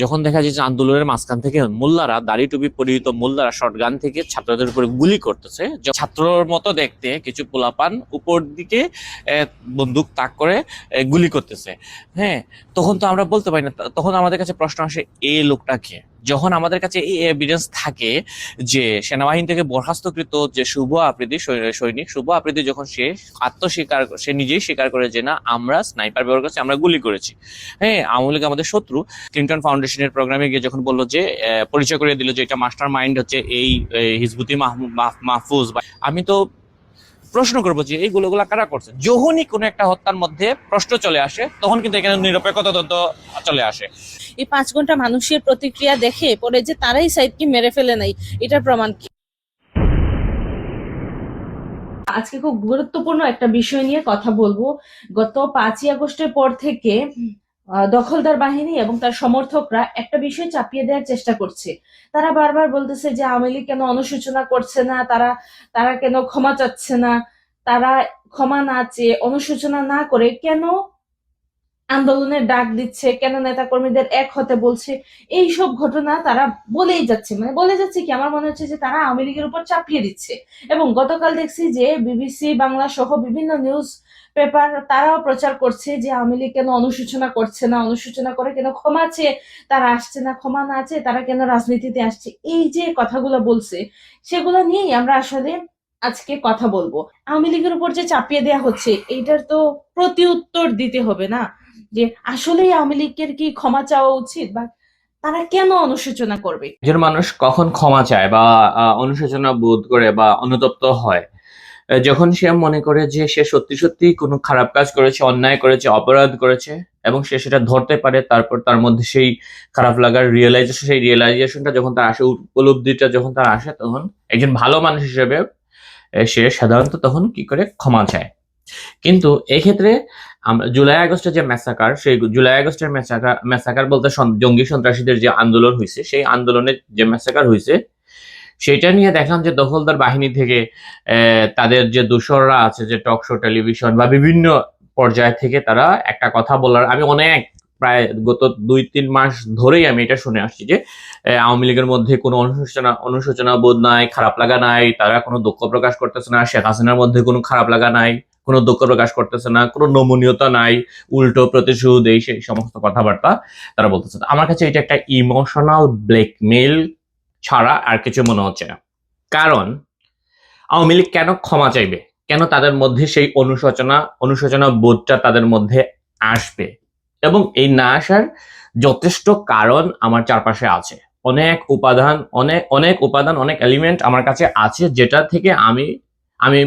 যখন দেখা যাচ্ছে আন্দোলনের মাঝখান থেকে মোল্লারা, দাড়ি টুপি পরিহিত মোল্লারা শটগান থেকে ছাত্রদের উপরে গুলি করতেছে। ছাত্রর মতো দেখতে কিছু পোলাপান উপর দিকে বন্দুক তাক করে গুলি করতেছে। হ্যাঁ তখন তো আমরা বলতে পারি না। তখন আমাদের কাছে প্রশ্ন আসে এই লোকটাকে যখন আমাদের কাছে এই এভিডেন্স থাকে যে সেনাবাহিনী থেকে বরখাস্তকৃত যে শুভ সৈ- সৈনিক, শুভ আবৃত্তি যখন সে আত্মস্বীকার, সে নিজেই স্বীকার করে যে না, আমরা স্নাইপার ব্যবহার করছি, আমরা গুলি করেছি। হ্যাঁ আওয়ামী লীগ আমাদের শত্রু। ক্লিন্টন ফাউন্ডেশনের প্রোগ্রামে গিয়ে যখন বলল যে পরিচয় করে দিল যে এটা মাস্টার মাইন্ড হচ্ছে এই হিজবুতি মাহফুজ আমি তো প্রশ্ন করব যে এই গুলোগুলা কারা করছে? যখনই কোনো একটা হত্যার মধ্যে প্রশ্ন চলে আসে তখন কিন্তু এখানে নিরপেক্ষ তদন্ত চলে আসে। এই পাঁচ ঘণ্টা মানুষের প্রতিক্রিয়া দেখে পরে যে তারাই সাইদকে মেরে ফেলে নাই এটার প্রমাণ কি? আজকে খুব গুরুত্বপূর্ণ একটা বিষয় নিয়ে কথা বলব। গত পাঁচই আগস্টের পর থেকে দখলদার বাহিনী এবং তার সমর্থকরা একটা বিষয় চাপিয়ে দেওয়ার চেষ্টা করছে। তারা বারবার বলতেছে যে আওয়ামী লীগ কেন অনুশোচনা করছে না, তারা তারা কেন ক্ষমা চাচ্ছে না, তারা ক্ষমা না চেয়ে অনুশোচনা না করে কেন আন্দোলনের ডাক দিচ্ছে, কেন নেতা কর্মীদের এক হতে বলছে এই সব ঘটনা তারা বলেই যাচ্ছে। মানে বলে যাচ্ছে কি, আমার মনে হচ্ছে যে তারা আওয়ামী লীগের উপর চাপিয়ে দিচ্ছে। এবং গতকাল দেখছি যে বিবিসি বাংলা সহ বিভিন্ন নিউজ পেপার তারাও প্রচার করছে যে আওয়ামী লীগ কেন অনুশোচনা করছে না, অনুশোচনা করে কেন ক্ষমা আছে তারা আসছে না, ক্ষমা না আছে তারা কেন রাজনীতিতে আসছে? এই যে কথাগুলো বলছে, সেগুলো নিয়েই আমরা আসলে আজকে কথা বলব। আওয়ামী লীগের উপর যে চাপিয়ে দেওয়া হচ্ছে, এইটার তো প্রতি উত্তর দিতে হবে না। যে আসলেই আওয়ামী লীগের কি ক্ষমা চাওয়া উচিত বা তারা কেন অনুশোচনা করবে? একজন মানুষ কখন ক্ষমা চায় বা অনুশোচনা বোধ করে বা অনুতপ্ত হয় যখন সে মনে করে যে সে সত্যি সত্যি কোনো খারাপ কাজ করেছে, অন্যায় করেছে, অপরাধ করেছে, এবং সে সেটা ধরতে পারে, তারপর তার মধ্যে সেই খারাপ লাগার রিয়েলাইজেশন সেই রিয়েলাইজেশনটা যখন তার আসে, উপলব্ধিটা যখন তার আসে, তখন একজন ভালো মানুষ হিসেবে সে সাধারণত তখন কি করে? ক্ষমা চায়। কিন্তু এই ক্ষেত্রে আমরা জুলাই আগস্টের যে ম্যাসাকার সেই জুলাই আগস্টের ম্যাসাকার ম্যাসাকার বলতে জঙ্গি সন্ত্রাসীদের যে আন্দোলন হয়েছে সেই আন্দোলনের যে ম্যাসাকার হয়েছে সেটা নিয়ে দেখলাম যে দখলদার বাহিনী থেকে তাদের যে দোসররা আছে, যে টক শো টেলিভিশন বা বিভিন্ন পর্যায় থেকে তারা একটা কথা বলার, আমি অনেক প্রায় গত দুই তিন মাস ধরেই আমি এটা শুনে আসছি যে আওয়ামী লীগের মধ্যে কোনো অনুশোচনা অনুশোচনা বোধ নাই, খারাপ লাগা নাই, তারা কোনো দুঃখ প্রকাশ করতেছে না, শেখ হাসিনার মধ্যে কোনো খারাপ লাগা নাই, কোনো দুঃখ প্রকাশ করতেছে না, কোনো নমনীয়তা নাই, উল্টো প্রতিশোধ, এই সেই সমস্ত কথাবার্তা তারা বলতেছে। আমার কাছে এটা একটা ইমোশনাল ব্ল্যাকমেইল ছাড়া আর কিছু মনে হচ্ছে না। কারণ আওয়ামী লীগ কেন ক্ষমা চাইবে? কেন তাদের মধ্যে সেই অনুশোচনা অনুশোচনা বোধটা তাদের মধ্যে আসবে? এবং এই না আসার যথেষ্ট কারণ আমার চারপাশে আছে। অনেক উপাদান, অনেক অনেক উপাদান, অনেক এলিমেন্ট আমার কাছে আছে যেটা থেকে আমি আমি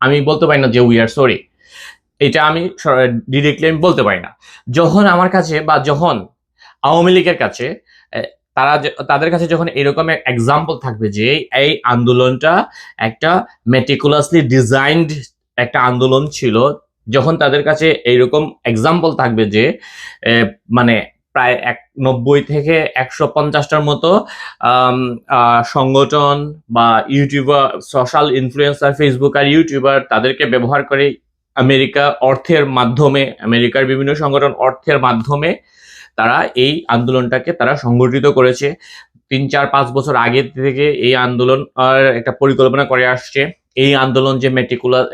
আমি বলতে পারি না যে উই আর সরি এটা আমি ডিরেক্টলি আমি বলতে পারি না। যখন আমার কাছে বা যখন আওয়ামী লীগের কাছে তারা তাদের কাছে যখন এরকম এক্সাম্পল থাকবে যে এই আন্দোলনটা একটা মেটিকুলাসলি ডিজাইনড একটা আন্দোলন ছিল, যখন তাদের কাছে এইরকম এক্সাম্পল থাকবে যে মানে প্রায় এক নব্বই থেকে একশো পঞ্চাশটার মতো সংগঠন বা ইউটিউবার সোশ্যাল ইনফ্লুয়েন্সার ফেসবুক আর ইউটিউবার তাদেরকে ব্যবহার করে আমেরিকা অর্থের মাধ্যমে আমেরিকার বিভিন্ন সংগঠন অর্থের মাধ্যমে তারা এই আন্দোলনটাকে তারা সংগঠিত করেছে। তিন, চার, পাঁচ বছর আগে থেকে এই আন্দোলন একটা পরিকল্পনা করে আসছে। এই আন্দোলন যে মেটিকুলার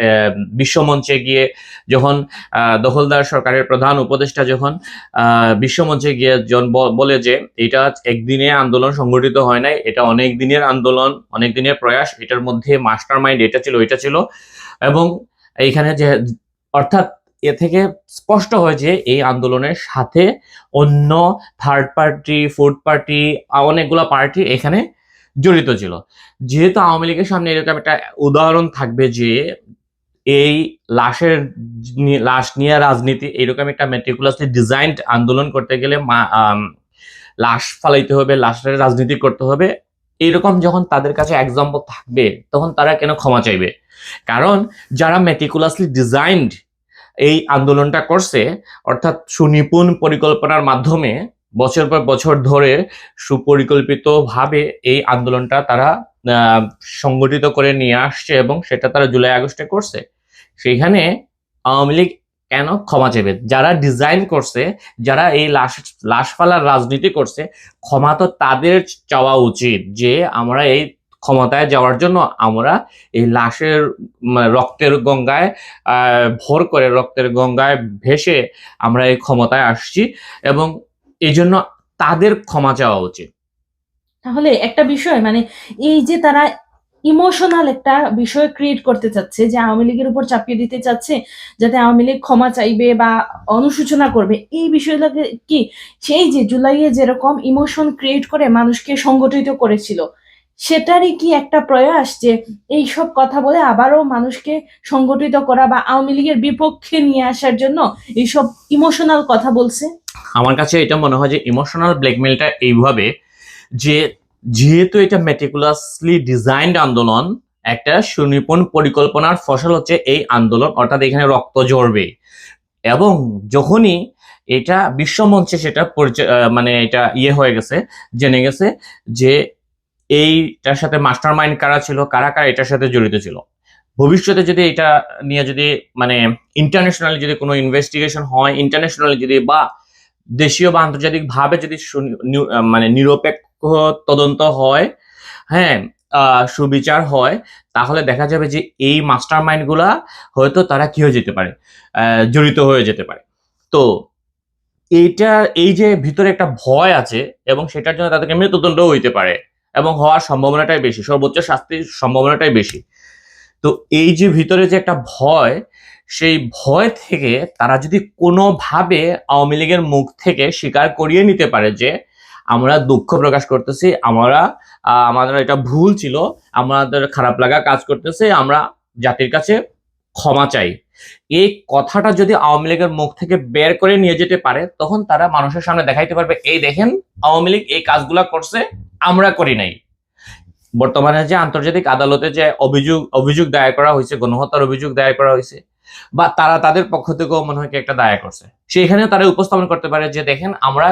বিশ্বমঞ্চে গিয়ে যখন দখলদার সরকারের প্রধান উপদেষ্টা যখন বিশ্বমঞ্চে গিয়ে জন বলে যে, এটা একদিনে আন্দোলন সংগঠিত হয় নাই, এটা অনেক দিনের আন্দোলন, অনেক দিনের প্রয়াস, এটার মধ্যে মাস্টার মাইন্ড এটা ছিল, ওইটা ছিল। এবং এইখানে যে, অর্থাৎ এ থেকে স্পষ্ট হয় যে এই আন্দোলনের সাথে অন্য থার্ড পার্টি ফোর্থ পার্টি অনেকগুলো পার্টি এখানে জড়িত ছিল। যেহেতু আওয়ামী লীগের সামনে এরকম একটা উদাহরণ থাকবে যে এই লাশের লাশ নিয়ে রাজনীতি, এরকম একটা মেটিকুলাসলি ডিজাইনড আন্দোলন করতে গেলে লাশ ফালাইতে হবে, লাশের রাজনীতি করতে হবে, এরকম যখন তাদের কাছে এক্সাম্পল থাকবে, তখন তারা কেন ক্ষমা চাইবে? কারণ যারা মেটিকুলাসলি ডিজাইনড এই আন্দোলনটা করছে, অর্থাৎ সুনিপুণ পরিকল্পনার মাধ্যমে বছর পর বছর ধরে সুপরিকল্পিতভাবে এই আন্দোলনটা তারা সংগঠিত করে নিয়ে আসছে এবং সেটা তারা জুলাই আগস্টে করছে। সেখানে আওয়ামী লীগ কেন ক্ষমা চাইবে? যারা ডিজাইন করছে, যারা এই লাশ লাশ ফালার রাজনীতি করছে, ক্ষমা তো তাদের চাওয়া উচিত যে আমরা এই ক্ষমতায় যাওয়ার জন্য আমরা এই লাশের রক্তের গঙ্গায় ভর করে রক্তের গঙ্গায় ভেসে আমরা এই ক্ষমতায় আসছি এবং এই জন্য তাদের ক্ষমা চাওয়া উচিত। তাহলে একটা বিষয় মানে এই যে তারা ইমোশনাল একটা বিষয় ক্রিয়েট করতে চাচ্ছে, যে আওয়ামী লীগের উপর চাপিয়ে দিতে চাচ্ছে, যাতে আওয়ামী লীগ ক্ষমা চাইবে বা অনুশোচনা করবে, এই বিষয়টাকে কি সেই যে জুলাইয়ে যেরকম ইমোশন ক্রিয়েট করে মানুষকে সংগঠিত করেছিল সেটারই কি একটা প্রয়াস যে এইসব কথা বলে আবারও মানুষকে সংগঠিত করা বা আওয়ামী লীগের বিপক্ষে নিয়ে আসার জন্য এইসব ইমোশনাল কথা বলছে? আমার কাছে এটা মনে হয় যে ইমোশনাল ব্ল্যাকমেলটা এইভাবে যে যেহেতু এটা মেটিকুলাসলি ডিজাইনড আন্দোলন, একটা সুনিপুণ পরিকল্পনার ফসল হচ্ছে এই আন্দোলন, অর্থাৎ এখানে রক্ত ঝরবে। এবং যখনই এটা বিশ্বমঞ্চে সেটা মানে এটা ইয়ে হয়ে গেছে, জেনে গেছে যে এইটার সাথে মাস্টার মাইন্ড কারা ছিল, কারা কারা এটার সাথে জড়িত ছিল? ভবিষ্যতে যদি এটা নিয়ে যদি মানে ইন্টারন্যাশনালি যদি কোনো ইনভেস্টিগেশন হয় ইন্টারন্যাশনালি যদি বা দেশীয় বা আন্তর্জাতিক ভাবে যদি মানে নিরপেক্ষ তদন্ত হয় হ্যাঁ সুবিচার হয়, তাহলে দেখা যাবে যে এই মাস্টার মাইন্ডগুলা হয়তো তারা কি হয়ে যেতে পারে? জড়িত হয়ে যেতে পারে। তো এইটা, এই যে ভিতরে একটা ভয় আছে এবং সেটার জন্য তাদেরকে মৃত্যুদণ্ড হইতে পারে। এবং হওয়ার সম্ভাবনাটাই বেশি, সর্বোচ্চ শাস্তির সম্ভাবনাটাই বেশি। তো এই যে ভিতরে যে একটা ভয়, সেই ভয় থেকে তারা যদি কোনোভাবে আওয়ামী লীগের মুখ থেকে স্বীকার করিয়ে নিতে পারে যে, আমরা দুঃখ প্রকাশ করতেছি, আমরা আমাদের এটা ভুল ছিল, আমাদের খারাপ লাগা কাজ করতেছে, আমরা জাতির কাছে ক্ষমা চাই। এই কথাটা যদি আওয়ামী লীগের মুখ থেকে বের করে নিয়ে যেতে পারে, তখন তারা মানুষের সামনে দেখাইতে পারবে, এই দেখেন, আওয়ামী লীগ এই কাজগুলা করছে, আমরা করি নাই। বর্তমানে যে আন্তর্জাতিক আদালতে যে অভিযোগ অভিযোগ দায়ের করা হয়েছে, গণহত্যার অভিযোগ দায়ের করা হয়েছে, বা তারা তাদের পক্ষ থেকেও মনে হয় একটা দায়ের করছে। সেখানেও তারা উপস্থাপন করতে পারে যে, দেখেন, আমরা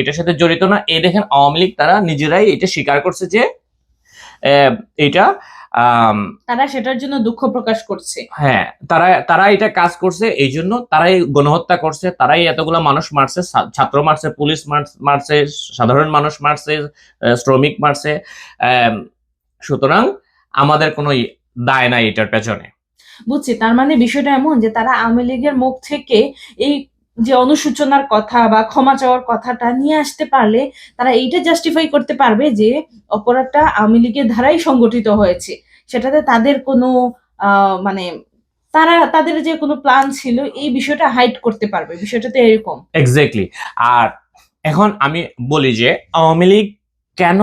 এটার সাথে জড়িত না। এই দেখেন, আওয়ামী লীগ তারা নিজেরাই এটা স্বীকার করছে যে এটা তারা সেটার জন্য দুঃখ প্রকাশ করছে। হ্যাঁ তারা তারা এটা কাজ করছে এই জন্য তারাই গণহত্যা করছে তারাই এতগুলো মানুষ মারছে ছাত্র মারছে পুলিশ মার- মারছে সাধারণ মানুষ মারছে শ্রমিক মারছে সুতরাং আমাদের কোনো দায় নাই এটার পেছনে। বুঝছি তার মানে বিষয়টা এমন যে তারা আওয়ামী লীগের মুখ থেকে এই যে অনুসূচনার কথা বা ক্ষমা চাওয়ার কথাটা নিয়ে আসতে পারলে তারা এইটা জাস্টিফাই করতে পারবে যে অপরাধটা আওয়ামী লীগের ধারাই সংগঠিত হয়েছে। সেটাতে তাদের কোনো মানে তারা, তাদের যে কোনো প্ল্যান ছিল এই বিষয়টা হাইড করতে পারবে। বিষয়টাতে এরকম। এক্স্যাক্টলি আর এখন আমি বলি যে আওয়ামী লীগ কেন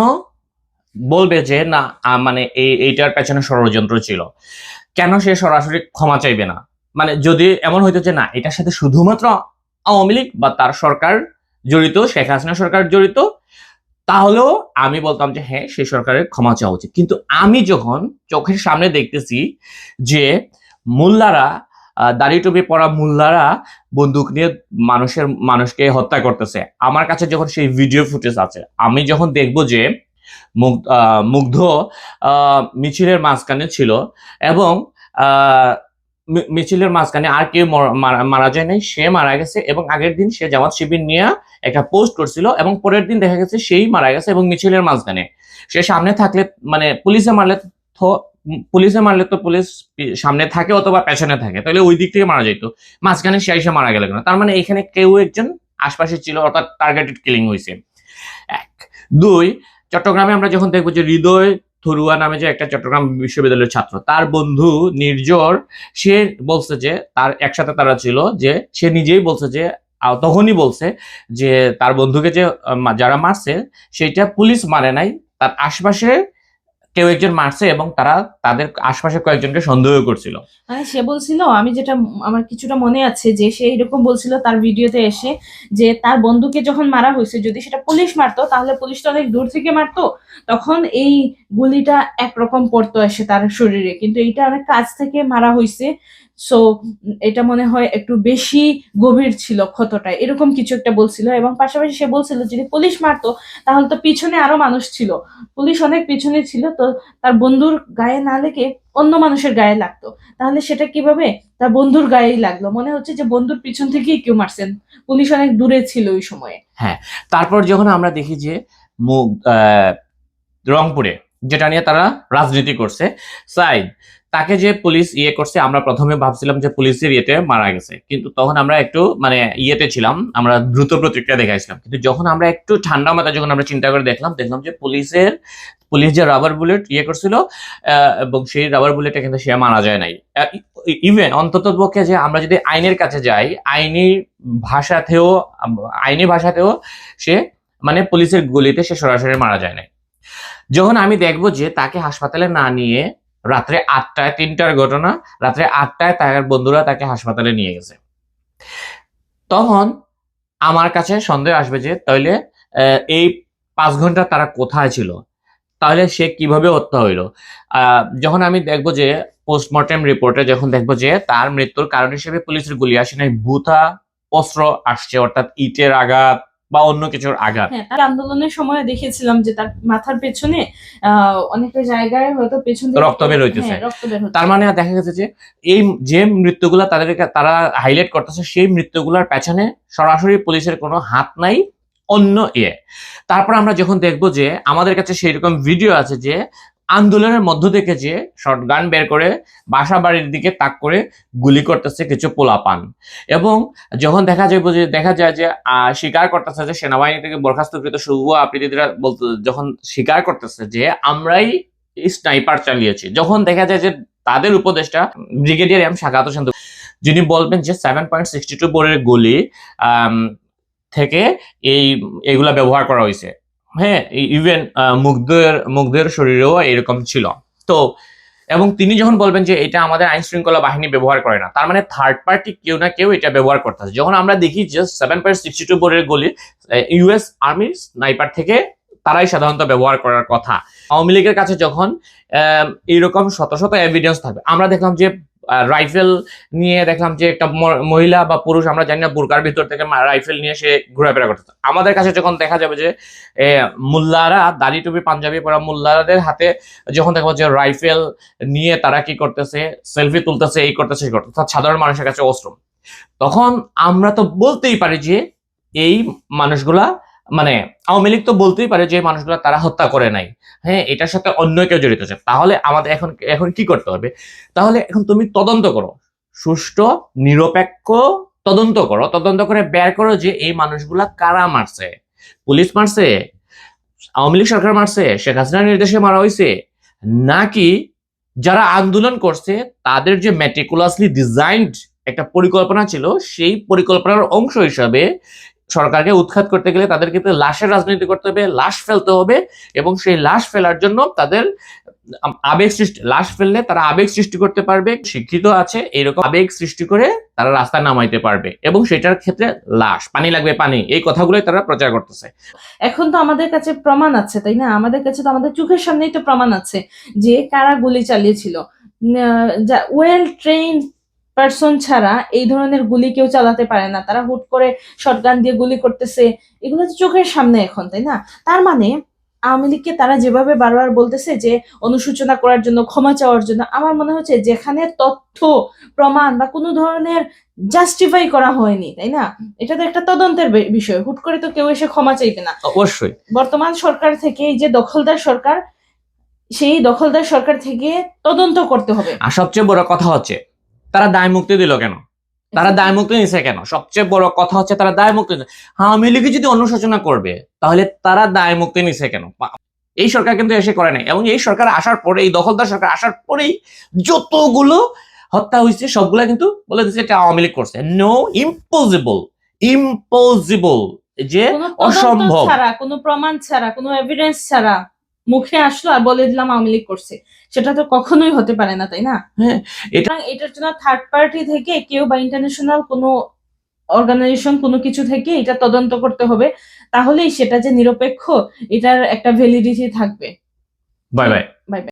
বলবে যে না মানে এই, এইটার পেছনে ষড়যন্ত্র ছিল? কেন সে সরাসরি ক্ষমা চাইবে না? মানে যদি এমন হইতো যে না, এটার সাথে শুধুমাত্র আওয়ামী লীগ বা তার সরকার জড়িত, শেখ হাসিনা সরকার জড়িত, তাহলেও আমি বলতাম যে হ্যাঁ সেই সরকারের ক্ষমা চাওয়া উচিত। কিন্তু আমি যখন চোখের সামনে দেখতেছি যে মোল্লারা দাড়ি টুপি পরা মোল্লারা বন্দুক নিয়ে মানুষের, মানুষকে হত্যা করতেছে, আমার কাছে যখন সেই ভিডিও ফুটেজ আছে, আমি যখন দেখব যে মুগ- মুগ্ধ মিছিলের মাঝখানে ছিল এবং মিছিলের মাঝখানে আর কেউ মর- যায় নাই। সে মারা গেছে এবং আগের দিন সে জামাত শিবির নিয়ে একটা পোস্ট করছিল এবং পরের দিন দেখা গেছে সেই মারা গেছে এবং মিছিলের মাঝখানে। সে সামনে থাকলে মানে পুলিশে মারলে পুলিশে মারলে তো পুলিশ সামনে থাকে অথবা পেছনে থাকে, তাহলে ওই দিক থেকে মারা যেত মাঝখানে সে এসে মারা গেল কেন? তার মানে এখানে কেউ একজন আশপাশে ছিল, অর্থাৎ টার্গেটেড কিলিং হয়েছে এক। দুই, চট্টগ্রামে আমরা যখন দেখব যে হৃদয় থরুয়া নামে যে একটা চট্টগ্রাম বিশ্ববিদ্যালয়ের ছাত্র, তার বন্ধু নির্জর, সে বলছে যে তার একসাথে তারা ছিল, যে সে নিজেই বলছে যে তখনই বলছে যে তার বন্ধুকে যে যারা মারছে সেটা পুলিশ মারে নাই, তার আশপাশে কেউ একজন মারছে এবং তারা তাদের আশপাশে কয়েকজনকে সন্দেহ করছিল। সে বলছিল, আমি যেটা, আমার কিছুটা মনে আছে যে সে এরকম বলছিল তার ভিডিওতে এসে যে তার বন্ধুকে যখন মারা হয়েছে, যদি সেটা পুলিশ মারতো, তাহলে পুলিশ তো অনেক দূর থেকে মারতো, তখন এই গুলিটা একরকম পড়তো এসে তার শরীরে। কিন্তু এইটা অনেক কাছ থেকে মারা হয়েছে সো এটা মনে হয় একটু বেশি গভীর ছিল ক্ষতটা এরকম কিছু একটা বলছিল এবং পাশাপাশি সে বলছিল, যদি পুলিশ মারতো, তাহলে তো পিছনে আরও মানুষ ছিল। পুলিশ অনেক পিছনে ছিল, তো তার বন্ধুর গায়ে না লেগে অন্য মানুষের গায়ে লাগতো। তাহলে সেটা কীভাবে? তার বন্ধুর গায়েই লাগল। মনে হচ্ছে যে বন্ধুর পিছন থেকেই কেউ মারছেন। পুলিশ অনেক দূরে ছিল ওই সময়ে। হ্যাঁ তারপর যখন আমরা দেখি যে রংপুরে, যেটা নিয়ে তারা রাজনীতি করছে, সাইদ তাকে যে পুলিশ ইয়ে করছে, আমরা প্রথমে ভাবছিলাম যে পুলিশের ইয়েতে মারা গেছে। কিন্তু তখন আমরা একটু মানে ইয়েতে ছিলাম, আমরা দ্রুত প্রতিক্রিয়া দেখাইছিলাম। কিন্তু যখন আমরা একটু ঠান্ডা মাথা যখন আমরা চিন্তা করে দেখলাম দেখলাম যে পুলিশের, পুলিশ যে রাবার বুলেট ইয়ে করছিল এবং সেই রাবার বুলেটে কিন্তু সে মারা যায় নাই। ইভেন অন্তত পক্ষে যে আমরা যদি আইনের কাছে যাই, আইনি ভাষাতেও আইনি ভাষাতেও সে মানে পুলিশের গুলিতে সে সরাসরি মারা যায় নাই। যখন আমি দেখব যে তাকে হাসপাতালে না নিয়ে রাত্রে আটটায় তিনটার ঘটনা, রাত্রে আটটায় তার বন্ধুরা তাকে হাসপাতালে নিয়ে গেছে। তখন আমার কাছে সন্দেহ আসবে যে, তাহলে এই পাঁচ ঘণ্টা তারা কোথায় ছিল? তাহলে সে কীভাবে হত্যা হইল? যখন আমি দেখব যে পোস্টমর্টেম রিপোর্টে যখন দেখব যে, তার মৃত্যুর কারণ হিসেবে পুলিশের গুলি আসে নাই, ভূতা অস্ত্র আসছে, অর্থাৎ ইটের আঘাত বা অন্য কিছুর আঘাত। হ্যাঁ তার আন্দোলনের সময় দেখেছিলাম যে তার মাথার পেছনে অনেকটা জায়গায় হয়তো পেছন রক্ত বের হইতেছে। হ্যাঁ, তার মানে দেখা গেছে যে এই যে মৃত্যুগুলা তাদেরকে তারা হাইলাইট করতেছে সেই মৃত্যুগুলার পেছনে সরাসরি পুলিশের কোনো হাত নাই অন্য ইয়ে তারপর আমরা যখন দেখব যে আমাদের কাছে সেই রকম ভিডিও আছে যে আন্দোলনের মধ্য থেকে যে শর্টগান বের করে বাসা বাড়ির দিকে তাক করে গুলি করতেছে কিছু পোলাপান। এবং যখন দেখা যায় যে, দেখা যায় যে স্বীকার করতেছে যে, সেনাবাহিনী থেকে বরখাস্তকৃত শুভ আপ্রীতিরা বলতে, যখন স্বীকার করতেছে যে, আমরাই স্নাইপার চালিয়েছি। যখন দেখা যায় যে, তাদের উপদেষ্টা ব্রিগেডিয়ার এম শাকাত হোসেন যিনি বলবেন যে সেভেন পয়েন্ট সিক্সটি টু বোরের গুলি থেকে এই, এগুলা ব্যবহার করা হয়েছে। হ্যাঁ ইভেন মুগ্ধের মুগ্ধের শরীরেও এরকম ছিল। তো, এবং তিনি যখন বলবেন যে এটা আমাদের আইন শৃঙ্খলা বাহিনী ব্যবহার করে না, তার মানে থার্ড পার্টি কেউ না কেউ এটা ব্যবহার করতেছে। যখন আমরা দেখি যে সেভেন পয়েন্ট সিক্সটি টু বোর্ডের গুলি ইউএস আর্মির স্নাইপার থেকে তারাই সাধারণত ব্যবহার করার কথা। আওয়ামী লীগের কাছে যখন এইরকম শত শত এভিডেন্স থাকবে, আমরা দেখলাম যে রাইফেল নিয়ে দেখলাম যে একটা মহিলা বা পুরুষ, আমরা জানি না বুরকার ভিতর থেকে রাইফেল নিয়ে সে ঘোরাফেরা করতেছে। আমাদের কাছে যখন দেখা যাবে যে মোল্লারা, দাড়ি টুপি, পাঞ্জাবি পরা মোল্লাদের হাতে যখন দেখব যে রাইফেল নিয়ে তারা কি করতেছে সেলফি তুলতেছে, এই করতেছে এই করতেছে সাধারণ মানুষের কাছে অস্ত্র। তখন আমরা তো বলতেই পারি যে, এই মানুষগুলা মানে আওয়ামী লীগ তো বলতেই পারে যে মানুষগুলা তারা হত্যা করে নাই। হ্যাঁ এটার সাথে অন্য কেউ জড়িত আছে। তাহলে আমাদের এখন এখন কি করতে হবে? তাহলে এখন তুমি তদন্ত করো। সুষ্ঠু, নিরপেক্ষ তদন্ত করো। তদন্ত করে বের করো যে এই মানুষগুলা কারা মারছে? পুলিশ মারছে? আওয়ামী লীগ সরকার মারছে? শেখ হাসিনার নির্দেশে মারা হয়েছে নাকি যারা আন্দোলন করছে, তাদের যে মেটিকুলাসলি ডিজাইনড একটা পরিকল্পনা ছিল, সেই পরিকল্পনার অংশ হিসাবে সরকারকে উৎখাত করতে গেলে তাদেরকে তো লাশের রাজনীতি করতে হবে, লাশ ফেলতে হবে এবং সেই লাশ ফেলার জন্য তাদের আবেগ সৃষ্টি, লাশ ফেললে তারা আবেগ সৃষ্টি করতে পারবে, শিক্ষিত আছে, এরকম আবেগ সৃষ্টি করে তারা রাস্তায় নামাইতে পারবে এবং সেটার ক্ষেত্রে লাশ, পানি লাগবে পানি, এই কথাগুলোই তারা প্রচার করতেছে। এখন তো আমাদের কাছে প্রমাণ আছে, তাই না? আমাদের কাছে তো আমাদের চোখের সামনেই তো প্রমাণ আছে যে কারা গুলি চালিয়েছিল। ওয়েল ট্রেন পার্সন ছাড়া এই ধরনের গুলি কেউ চালাতে পারে না। তারা হুট করে শটগান দিয়ে গুলি করতেছে এগুলো তো চোখের সামনে এখন তাই না? তার মানে আওয়ামী লীগকে তারা যেভাবে বারবার বলতেছে যে অনুসূচনা করার জন্য ক্ষমা চাওয়ার জন্য আমার মনে হচ্ছে যেখানে তথ্য প্রমাণ বা কোনো ধরনের জাস্টিফাই করা হয়নি তাই না? এটা তো একটা তদন্তের বিষয় হুট করে তো কেউ এসে ক্ষমা চাইবে না। অবশ্যই। বর্তমান সরকার থেকে এই যে দখলদার সরকার সেই দখলদার সরকার থেকে তদন্ত করতে হবে। আর সবচেয়ে বড় কথা হচ্ছে তারা দায় মুক্তি দিল কেন? তারা দায় মুক্তি নিছে কেন? সবচেয়ে বড় কথা হচ্ছে তারা দায় মুক্তি। আওয়ামী লীগ যদি অনুশোচনা করবে তাহলে তারা দায় মুক্তি নিছে কেন? এই সরকার কিন্তু এসে করে নাই। এবং এই সরকার আসার পরে এই দখলদার সরকার আসার পরেই যতগুলো হত্যা হয়েছে সবগুলা কিন্তু বলে দিচ্ছে এটা আওয়ামী লীগ করছে। নো ইম্পসিবল ইম্পসিবল যে অসম্ভব। ছাড়া কোনো প্রমাণ ছাড়া কোনো এভিডেন্স ছাড়া মুখে আসলো আর বলে দিলাম আওয়ামী লীগ করছে। সেটা তো কখনোই হতে পারে না তাই না? হ্যাঁ, এটা- এটার জন্য থার্ড পার্টি থেকে কেউ বা ইন্টারন্যাশনাল কোনো অর্গানাইজেশন কোনো কিছু থেকে এটা তদন্ত করতে হবে। তাহলেই সেটা যে নিরপেক্ষ এটার একটা ভ্যালিডিটি থাকবে। Bye bye bye